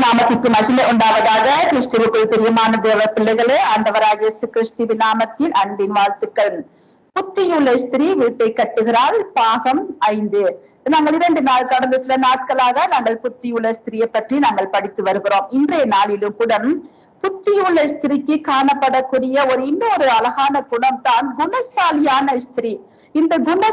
நாமத்திற்கு மகிழ உண்டாவதாக கிறிஸ்துவுக்குள் பிரியமான தேவ பிள்ளைகளே ஆண்டவராக இயேசு கிறிஸ்துவின் நாமத்தில் அன்பின் வாழ்த்துக்கள் புத்தியுள்ள ஸ்திரீ வீட்டை கட்டுகிறாள் பாகம் ஐந்து நாங்கள் இரண்டு நாள் கடந்த சில நாட்களாக நாங்கள் புத்தியுள்ள ஸ்திரியை பற்றி நாங்கள் படித்து வருகிறோம் இன்றைய நாளிலும் கூட புத்தியுள்ள ஸ்திரிக்கு காணப்படக்கூடிய ஒரு இன்னொரு அழகான குணம் தான் குணசாலியான ஸ்திரீ இந்த குண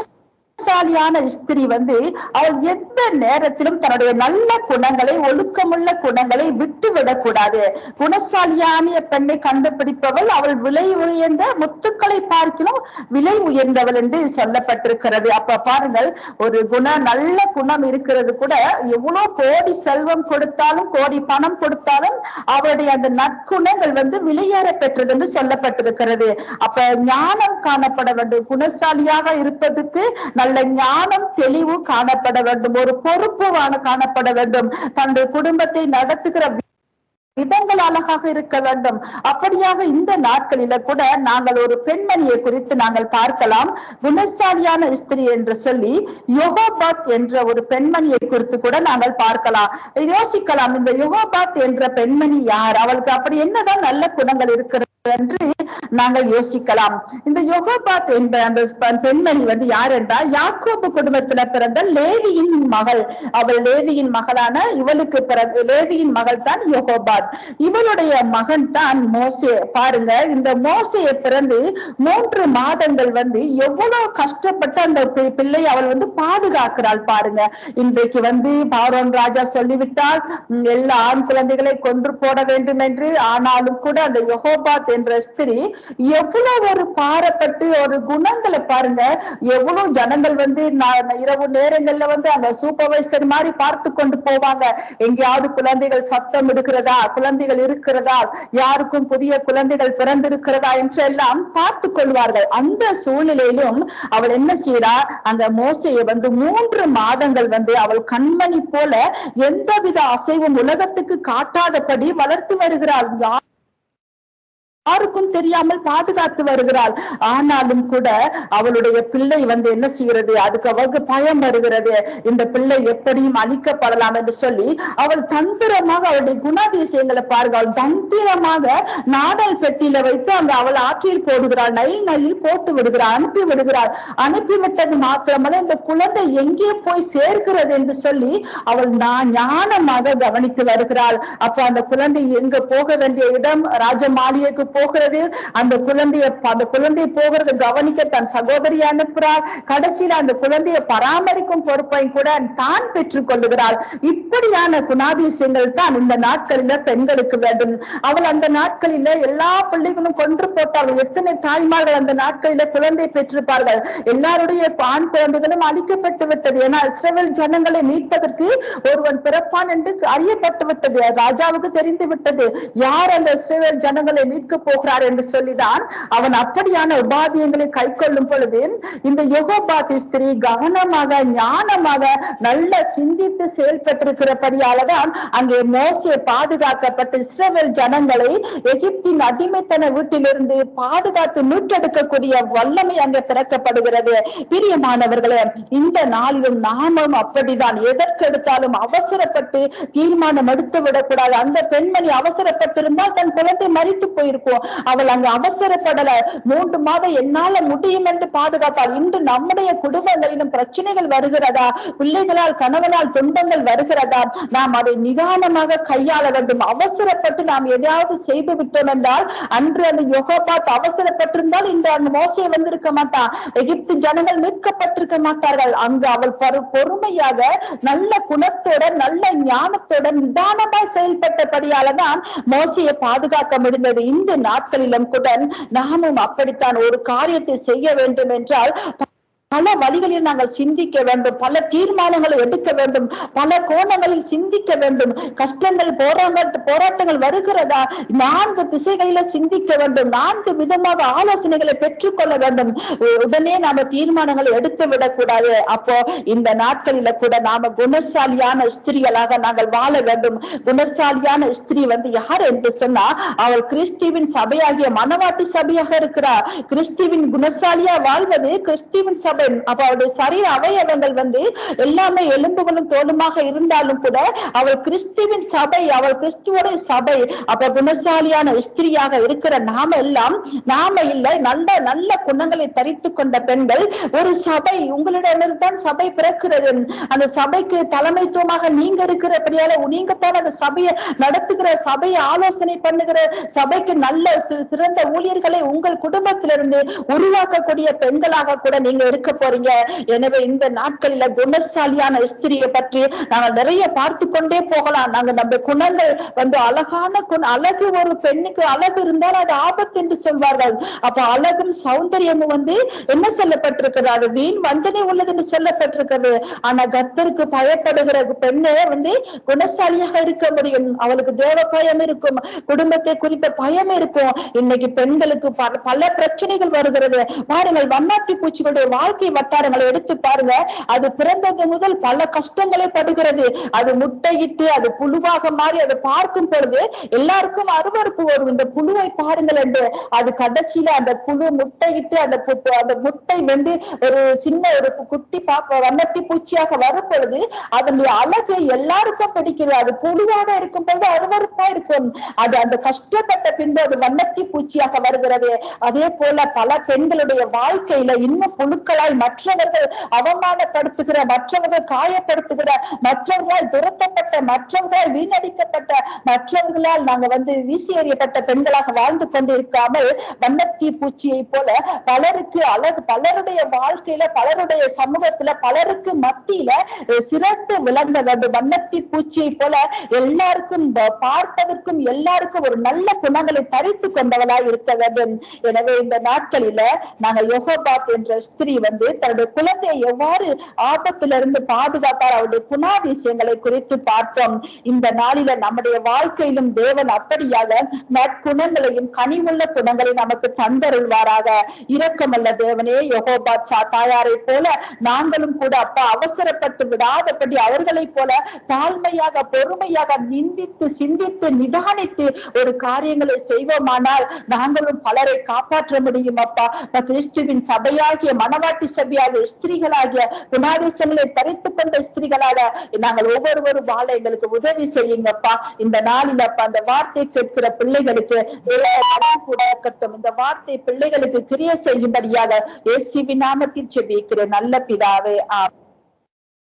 புத்திசாலியான ஸ்திரீ வந்து அவள் எந்த நேரத்திலும் தன்னுடைய நல்ல குணங்களை ஒழுக்கமுள்ள குணங்களை விட்டுவிடக் கூடாது. குணசாலியான பெண்ணை கண்டுபிடிப்பவள் அவள் விலை உயர்ந்த முத்துக்களை பார்க்கணும் விலை உயர்ந்தவள் என்று சொல்லப்பட்டிருக்கிறது. அப்ப பாருங்கள் ஒரு குண நல்ல குணம் இருக்கிறது கூட எவ்வளவு கோடி செல்வம் கொடுத்தாலும் கோடி பணம் கொடுத்தாலும் அவருடைய அந்த நற்குணங்கள் வந்து விலையேற பெற்றது என்று சொல்லப்பட்டிருக்கிறது. அப்ப ஞானம் காணப்பட வேண்டும். குணசாலியாக இருப்பதுக்கு நல்ல ஞானம் தெளிவு காணப்பட வேண்டும். ஒரு பொறுப்பு காணப்பட வேண்டும். தன்னுடைய குடும்பத்தை நடத்துகிற விதங்கள் அழகாக இருக்க வேண்டும். அப்படியாக இந்த நாட்களில கூட நாங்கள் ஒரு பெண்மணியை குறித்து நாங்கள் பார்க்கலாம். குணசாலியான ஸ்திரி என்று சொல்லி யோகோபாத் என்ற ஒரு பெண்மணியை குறித்து கூட நாங்கள் பார்க்கலாம். யோசிக்கலாம் இந்த யோகோபாத் என்ற பெண்மணி யார்? அவளுக்கு அப்படி என்னதான் நல்ல குணங்கள் இருக்கிறது? என்று நாங்கள் யோசிக்கலாம். இந்த யோகபாத் என்ற அந்த பெண்மணி வந்து யார் என்றால் யாக்கோபு குடும்பத்துல பிறந்த லேவியின் மகள். அவள் லேவியின் மகளான இவளுக்கு பிறந்த லேவியின் மகள் தான் யோகோபாத். இவளுடைய மகன் தான் மோசே. பாருங்க இந்த மோசையை பிறந்து மூன்று மாதங்கள் வந்து எவ்வளவு கஷ்டப்பட்டு அந்த பிள்ளை அவள் வந்து பாதுகாக்கிறாள் பாருங்க. இன்றைக்கு வந்து பாரோன் ராஜா சொல்லிவிட்டால் எல்லா ஆண் குழந்தைகளை கொன்று போட வேண்டும் என்று ஆனாலும் கூட அந்த யொகோபாத் என்ற ஸ்திரி எவ்வளவு ஒரு பாரப்பட்டு ஒரு குணங்களை பாருங்க. எவ்வளவு ஜனங்கள் வந்து இரவு நேரங்கள்ல வந்து அந்த சூப்பர்வைசர் மாதிரி பார்த்து கொண்டு போவாங்க. எங்கேயாவது குழந்தைகள் சத்தம் எடுக்கிறதா குழந்தைகள் இருக்கிறதா? யாருக்கும் புதிய குழந்தைகள் பிறந்திருக்கிறதா என்று எல்லாம் பார்த்து கொள்வார்கள். அந்த சூழ்நிலையிலும் அவள் என்ன செய்யறா அந்த மோசையை வந்து மூன்று மாதங்கள் வந்து அவள் கண்மணி போல எந்தவித அசைவும் உலகத்துக்கு காட்டாதபடி வளர்த்து வருகிறாள். யாருக்கும் தெரியாமல் பாதுகாத்து வருகிறாள். ஆனாலும் கூட அவளுடைய பிள்ளை வந்து என்ன செய்கிறது? அதுக்கு அவளுக்கு பயம் வருகிறது. இந்த பிள்ளை எப்படியும் அழிக்கப்படலாம் என்று சொல்லி அவள் தந்திரமாக அவளுடைய குணாதிசயங்களை பாருங்க அவள் தந்திரமாக நாடல் பெட்டியில வைத்து அந்த அவள் ஆற்றில் போடுகிறாள். நைல் நைல் போட்டு விடுகிறாள் அனுப்பி விடுகிறாள். அனுப்பி விட்டது மாத்திரமல்ல இந்த குழந்தை எங்கே போய் சேர்க்கிறது என்று சொல்லி அவள் நான் ஞானமாக கவனித்து வருகிறாள். அப்ப அந்த குழந்தை எங்க போக வேண்டிய இடம்? ராஜ மாளிகைக்கு போகிறது. அந்த குழந்தைய அந்த குழந்தை போகிறது கவனிக்க தன் சகோதரி அனுப்புறாள் கடைசியில அந்த குழந்தையை பராமரிக்கும் பொறுப்பையும் கூட தான் பெற்றுக் கொள்ளுகிறாள். இப்படியான குணாதிசயங்கள் தான் இந்த நாட்களில பெண்களுக்கு வேண்டும். அவள் அந்த நாட்களில எல்லா பிள்ளைகளும் கொன்று போட்டாள் எத்தனை தாய்மார்கள் அந்த நாட்களில குழந்தை பெற்றிருப்பார்கள். எல்லாருடைய ஆண் குழந்தைகளும் அழிக்கப்பட்டு விட்டது. ஏன்னா இஸ்ரேல் ஜனங்களை மீட்பதற்கு ஒருவன் பிறப்பான் என்று அறியப்பட்டு விட்டது. ராஜாவுக்கு தெரிந்து விட்டது. யார் அந்த இஸ்ரேல் ஜனங்களை மீட்க போகிறார் என்று சொல்லிதான் அவன் அப்படியான உபாதியங்களை கை கொள்ளும் பொழுது இந்த யோகோபாதி ஸ்திரீ கவனமாக ஞானமாக நல்ல சிந்தித்து செயல்பட்டிருக்கிறபடியாலதான் அங்கே மோசிய பாதுகாக்கப்பட்ட இஸ்ரேல் ஜனங்களை எகிப்தின் அடிமைத்தன வீட்டிலிருந்து பாதுகாத்து மீட்டெடுக்கக்கூடிய வல்லமை அங்கே திறக்கப்படுகிறது பிரியமானவர்களே இந்த நாளிலும் நாமும் அப்படிதான். எதற்கெடுத்தாலும் அவசரப்பட்டு தீர்மானம் எடுத்து விடக்கூடாது அந்த பெண்மணி அவசரப்பட்டிருந்தால் தன் குழந்தை மறித்து போயிருக்கும். அவள் அங்கு அவசரப்படல. மூன்று மாதம் என்னால முடியும் என்று பாதுகாத்தாள். இன்று நம்முடைய குடும்பங்களிலும் பிரச்சனைகள் வருகிறதா? பிள்ளைகளால் கணவனால் துன்பங்கள் வருகிறதா? நாம் அதை நிதானமாக கையாள வேண்டும். அவசரப்பட்டு நாம் எதையாவது செய்து விட்டோம் என்றால் அன்று அந்த யோகபாத் அவசரப்பட்டிருந்தால் இன்று அந்த மோசையை வந்திருக்க மாட்டான். எகிப்து ஜனங்கள் மீட்கப்பட்டிருக்க மாட்டார்கள். அங்கு அவள் பொறுமையாக நல்ல குணத்தோட நல்ல ஞானத்தோட நிதானமாய் செயல்பட்டபடியாலதான் மோசையை பாதுகாக்க முடிந்தது. இன்று நாட்களிலும் கூட நாமும் அப்படித்தான் ஒரு காரியத்தை செய்ய வேண்டும் என்றால் பல வழிகளில் நாங்கள் சிந்திக்க வேண்டும். பல தீர்மானங்களை எடுக்க வேண்டும். பல கோணங்களில் சிந்திக்க வேண்டும். கஷ்டங்கள் போராட்ட போராட்டங்கள் வருகிறதா? நான்கு திசைகளில சிந்திக்க வேண்டும். நான்கு விதமாக ஆலோசனைகளை பெற்றுக்கொள்ள வேண்டும். உடனே நாம தீர்மானங்களை எடுத்து விடக்கூடாது. அப்போ இந்த நாட்களில கூட நாம குணசாலியான ஸ்திரிகளாக நாங்கள் வாழ வேண்டும். குணசாலியான ஸ்திரீ வந்து யார் என்று சொன்னா அவள் கிறிஸ்துவின் சபையாகிய மனவாட்டி சபையாக இருக்கிறார் கிறிஸ்துவின் குணசாலியா வாழ்வது கிறிஸ்துவின் சபை அப்ப அவருடைய சரீர அவயவங்கள் வந்து எல்லாமே எலும்புகளும் தோலுமாக இருந்தாலும் கூட அவள் கிறிஸ்துவின் சபை அவள் கிறிஸ்துவோட சபை அப்ப குணசாலியான ஸ்திரியாக இருக்கிற நாம எல்லாம் நாம இல்லை நல்ல நல்ல குணங்களை தரித்து கொண்ட பெண்கள் ஒரு சபை உங்களிடமிருந்தான் சபை பிறக்கிறது. அந்த சபைக்கு தலைமைத்துவமாக நீங்க இருக்கிறபடியால நீங்க தான் அந்த சபையை நடத்துகிற சபையை ஆலோசனை பண்ணுகிற சபைக்கு நல்ல சிறந்த ஊழியர்களை உங்கள் குடும்பத்திலிருந்து உருவாக்கக்கூடிய பெண்களாக கூட நீங்க இருக்க போறீங்க. எனவே இந்த நாட்கள்ல குணசாலியான ஸ்திரியை பற்றி நாங்க நிறைய பார்த்து கொண்டே போகலாம். நாங்க நம்ம குணங்கள் வந்து அழகான குண அழகு ஒரு பெண்ணுக்கு அழகு இருந்தால் அது ஆபத்து என்று சொல்வார்கள். அப்ப அழகும் சௌந்தரியமும் வந்து என்ன சொல்லப்பட்டிருக்கிறது? அது வீண் வஞ்சனை உள்ளது என்று சொல்லப்பட்டிருக்கிறது. ஆனா கத்தருக்கு பயப்படுகிற பெண்ணே வந்து குணசாலியாக இருக்க முடியும். அவளுக்கு தேவ பயம் இருக்கும். குடும்பத்தை குறித்த பயம் இருக்கும். இன்னைக்கு பெண்களுக்கு பல- பல பிரச்சனைகள் வருகிறது. பாருங்கள் வண்ணாத்தி பூச்சிகளுடைய வாழ்க்கை வாழ்க்கை வட்டாரங்களை எடுத்து பாருங்க. அது பிறந்தது முதல் பல கஷ்டங்களை படுகிறது. அது முட்டையிட்டு அது புழுவாக மாறி அதை பார்க்கும் பொழுது எல்லாருக்கும் அருவறுப்பு வரும். இந்த புழுவை பாருங்கள் என்று. அது கடைசியில அந்த புழு முட்டையிட்டு அந்த அந்த முட்டை வந்து ஒரு சின்ன ஒரு குட்டி பாப்ப வண்ணத்தி பூச்சியாக வரும் பொழுது அதனுடைய அழகு எல்லாருக்கும் பிடிக்கிறது. அது புழுவாக இருக்கும் பொழுது அருவறுப்பா இருக்கும். அது அந்த கஷ்டப்பட்ட பின்பு அது வண்ணத்தி பூச்சியாக வருகிறது. அதே போல பல பெண்களுடைய வாழ்க்கையில இன்னும் புழுக்களா புழுக்களாய் மற்றவர்கள் அவமானப்படுத்துகிற மற்றவர்கள் காயப்படுத்துகிற மற்றவர்களால் துரத்தப்பட்ட மற்றவர்களால் வீணடிக்கப்பட்ட மற்றவர்களால் நாங்க வந்து வீசி எறியப்பட்ட பெண்களாக வாழ்ந்து கொண்டிருக்காமல் வண்ணத்தீ பூச்சியை போல பலருக்கு அழகு பலருடைய வாழ்க்கையில பலருடைய சமூகத்துல பலருக்கு மத்தியில அஹ், சிறந்து விளங்க வேண்டும். வண்ணத்தி பூச்சியை போல எல்லாருக்கும் பார்ப்பதற்கும் எல்லாருக்கும் ஒரு நல்ல குணங்களை தரித்து கொண்டவளாய் இருக்க வேண்டும். எனவே இந்த நாட்களில நாங்க யோகபாத் என்ற ஸ்திரீ வந்து தன்னுடைய குழந்தையை எவ்வாறு ஆபத்திலிருந்து பாதுகாத்தார்? அவருடைய குணாதிசயங்களை குறித்து பார்த்தோம். இந்த நாளில நம்முடைய வாழ்க்கையிலும் தேவன் அப்படியாக நற்குணங்களையும் கனிவுள்ள குணங்களை நமக்கு தந்தருள்வாராக. இரக்கமல்ல தேவனே யகோபா சா தாயாரை போல நாங்களும் கூட அப்பா அவசரப்பட்டு விடாதபடி அவர்களைப் போல தாழ்மையாக பொறுமையாக நிந்தித்து சிந்தித்து நிதானித்து ஒரு காரியங்களை செய்வோமானால் நாங்களும் பலரை காப்பாற்ற முடியும் அப்பா. கிறிஸ்துவின் சபையாகிய மனவாட்டி சபையாகிய ஸ்திரீகளாகிய குணாதிசங்களை தரித்துக் கொண்ட ஸ்திரீகளாக நாங்கள் ஒவ்வொருவரும் வாழ எங்களுக்கு உதவி செய்யுங்கப்பா. இந்த நாளில் அப்பா அந்த வார்த்தை கேட்கிற பிள்ளைகளுக்கு தேவ இந்த வார்த்தை பிள்ளைகளுக்கு கிரிய செய்யும்படியாக இயேசுவின் நாமத்தில் செபிக்கிற நல்ல பிதாவே ஆ